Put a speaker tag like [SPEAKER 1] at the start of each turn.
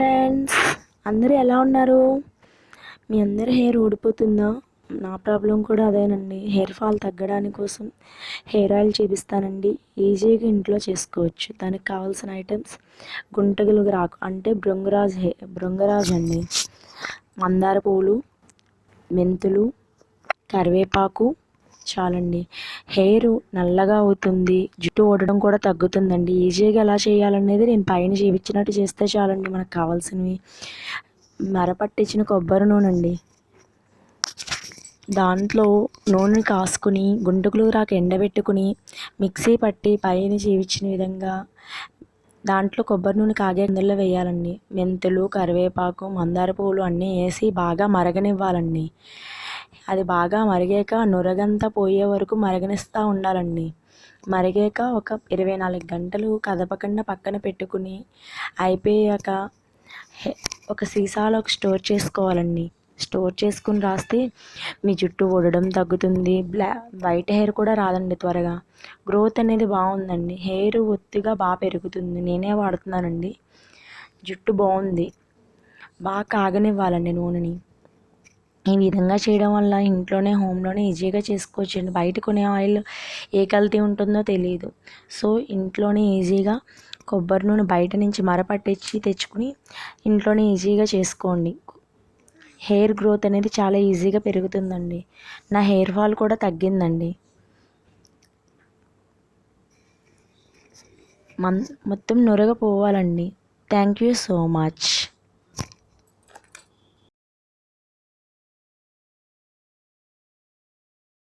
[SPEAKER 1] Friends అందరూ ఎలా ఉన్నారు? మీ అందరి హెయిర్ ఊడిపోతుందా? నా ప్రాబ్లం కూడా అదేనండి. హెయిర్ ఫాల్ తగ్గడానికి కోసం హెయిర్ ఆయిల్ చూపిస్తానండి. ఈజీగా ఇంట్లో చేసుకోవచ్చు. దానికి కావాల్సిన ఐటమ్స్ గుంటగలు రాకు అంటే భృంగరాజ్ హె భృంగరాజ్ అండి. మందార పూలు మెంతులు కరివేపాకు చాలండి. హెయిర్ నల్లగా అవుతుంది జుట్టు ఊడడం కూడా తగ్గుతుందండి. ఈజీగా ఎలా చేయాలనేది నేను పైన చూపించినట్టు చేస్తే చాలండి మనకు కావాల్సినవి. మరపట్టించిన కొబ్బరి నూనె అండి దాంట్లో నూనె కాసుకుని గుంటుకులు రాక ఎండబెట్టుకుని మిక్సీ పట్టి పైన చూపించిన విధంగా దాంట్లో కొబ్బరి నూనె కాగే అందులో వేయాలండి. మెంతులు కరివేపాకు మందార పువ్వులు అన్నీ వేసి బాగా మరగనివ్వాలండి. అది బాగా మరిగాక నురగంతా పోయే వరకు మరగనిస్తూ ఉండాలండి. మరిగాక ఒక ఇరవై నాలుగు గంటలు కదపకుండా పక్కన పెట్టుకుని అయిపోయాక హె- ఒక స్టోర్ చేసుకోవాలండి. స్టోర్ చేసుకుని రాస్తే మీ జుట్టు ఊడడం తగ్గుతుంది బ్లా వైట్ హెయిర్ కూడా రాదండి త్వరగా. గ్రోత్ అనేది బాగుందండి. హెయిర్ ఒత్తిగా బాగా పెరుగుతుంది. నేనే వాడుతున్నానండి. జుట్టు బాగుంది. బాగా కాగనివ్వాలండి నూనెని. ఈ విధంగా చేయడం వల్ల ఇంట్లోనే హోమ్లోనే ఈజీగా చేసుకోవచ్చండి. బయట కొనే ఆయిల్ ఏ కల్తీ ఉంటుందో తెలియదు సో ఇంట్లోనే ఈజీగా కొబ్బరి నూనె బయట నుంచి మరపట్టించి తెచ్చుకుని ఇంట్లోనే ఈజీగా చేసుకోండి. హెయిర్ గ్రోత్ అనేది చాలా ఈజీగా పెరుగుతుందండి. నా హెయిర్ ఫాల్ కూడా తగ్గిందండి. మొత్తం నొరగపోవాలండి థ్యాంక్ యూ సో మచ్.